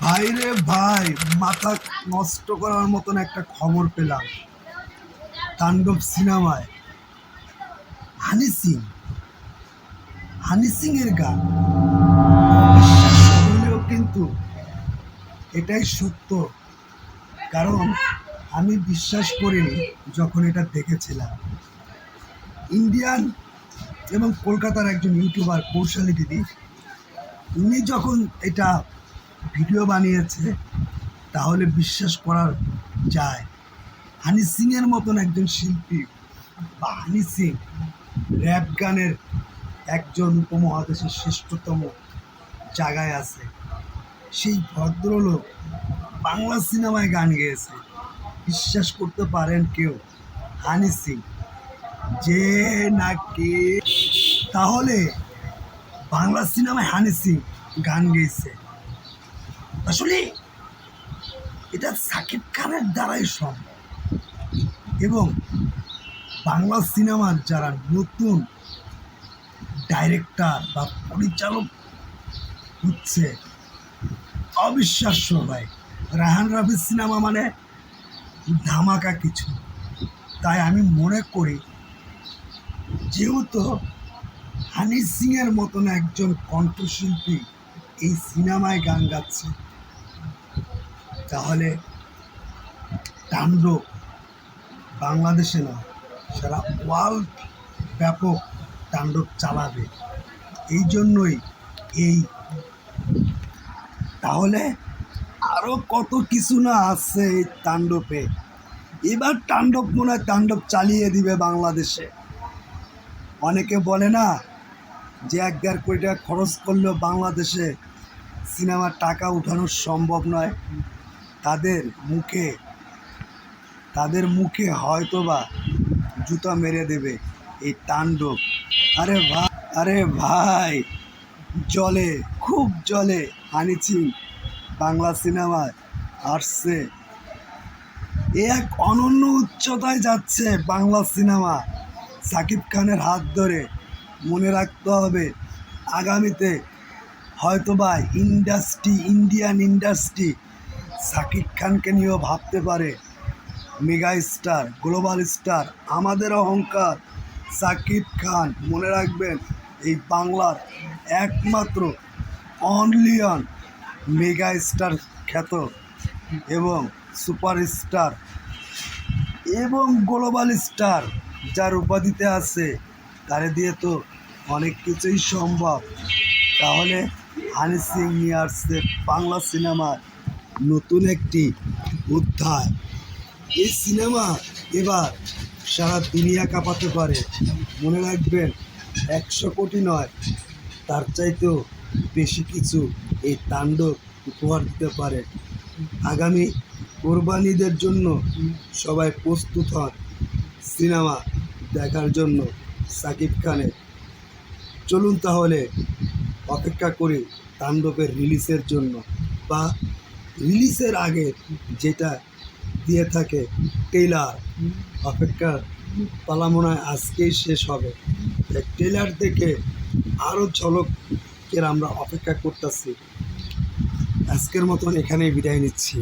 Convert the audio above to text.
ভাই রে ভাই, মাথা নষ্ট করার মতন একটা খবর পেলাম। তাণ্ডব সিনেমায়। হানি সিং। হানি সিং এর গান করলেও কিন্তু এটাই সত্য। কারণ আমি বিশ্বাস করিনি যখন এটা দেখেছিলাম। ইন্ডিয়ান এবং কলকাতার একজন ইউটিউবার কৌশালী দিদি, উনি যখন এটা ভিডিও বানিয়েছে, তাহলে বিশ্বাস করা যায়। হানি সিংয়ের মতন একজন শিল্পী, বা হানি সিং, র্যাপ গানের একজন উপমহাদেশের শ্রেষ্ঠতম জায়গায় আছে। সেই ভদ্রলোক বাংলা সিনেমায় গান গেয়েছে। বিশ্বাস করতে পারেন কেউ, হানি সিং। যে নাকি, তাহলে বাংলা সিনেমায় হানি সিং গান গেয়েছে। আসলে এটা সাকিব খানের দ্বারাই সম্ভব। এবং বাংলা সিনেমার যারা নতুন ডাইরেক্টর বা পরিচালক হচ্ছে অবিশ্বাস্য ভাই। রাহান রাফির সিনেমা মানে ধামাকা কিছু। তাই আমি মনে করি যেহেতু হানি সিংয়ের মতন একজন কণ্ঠশিল্পী এই সিনেমায় গান গাচ্ছে তাহলে তাণ্ডব বাংলাদেশে না, সারা ওয়ার্ল্ড ব্যাপক তাণ্ডব চালাবে। এই জন্যই এই তাহলে আরও কত কিছু না আছে এই তাণ্ডবে। এবার তাণ্ডব মনে হয় তাণ্ডব চালিয়ে দিবে বাংলাদেশে। অনেকে বলে না যে এক দেড় কোটি টাকা খরচ করলেও বাংলাদেশে সিনেমার টাকা উঠানো সম্ভব নয়। তাদের মুখে তাদের মুখে হয়তোবা জুতা মেরে দেবে এই তাণ্ডব। আরে ভাই আরে ভাই, জলে, খুব জলে হানিছি বাংলা সিনেমায় আসছে। এক অনন্য উচ্চতায় যাচ্ছে বাংলা সিনেমা। সাকিব খানের হাত ধরে মনে রাখতে হবে, আগামীতে হয়তোবা ইন্ডাস্ট্রি, ইন্ডিয়ান ইন্ডাস্ট্রি সাকিব খানকে নিয়েও ভাবতে পারে। মেগা স্টার, গ্লোবাল স্টার, আমাদের অহংকার। সাকিব খান, মনে রাখবেন, এই বাংলার একমাত্র অনলিয়ন মেগা স্টার খ্যাত এবং সুপার স্টার এবং গ্লোবাল স্টার যার উপাধিতে আছে, তারে দিয়ে তো অনেক কিছুই সম্ভব। তাহলে হানি সিং নিয়ে আসছে বাংলা সিনেমার নতুন একটি অধ্যায়। এই সিনেমা এবার সারা দুনিয়া কাঁপাতে পারে। মনে রাখবেন, একশো কোটি নয়, তার চাইতেও বেশি কিছু এই তাণ্ডব উপহার দিতে পারে। আগামী কোরবানিদের জন্য সবাই প্রস্তুত হন সিনেমা দেখার জন্য সাকিব খানের। চলুন তাহলে অপেক্ষা করি তাণ্ডবের রিলিজের জন্য বা রিলিজের আগে যেটা দিয়ে থাকে টেইলার অপেক্ষা পালা মনে হয় আজকেই শেষ হবে। টেইলার দেখে আরও ঝলকের আমরা অপেক্ষা করতেছি। আজকের মতন এখানেই বিদায় নিচ্ছি।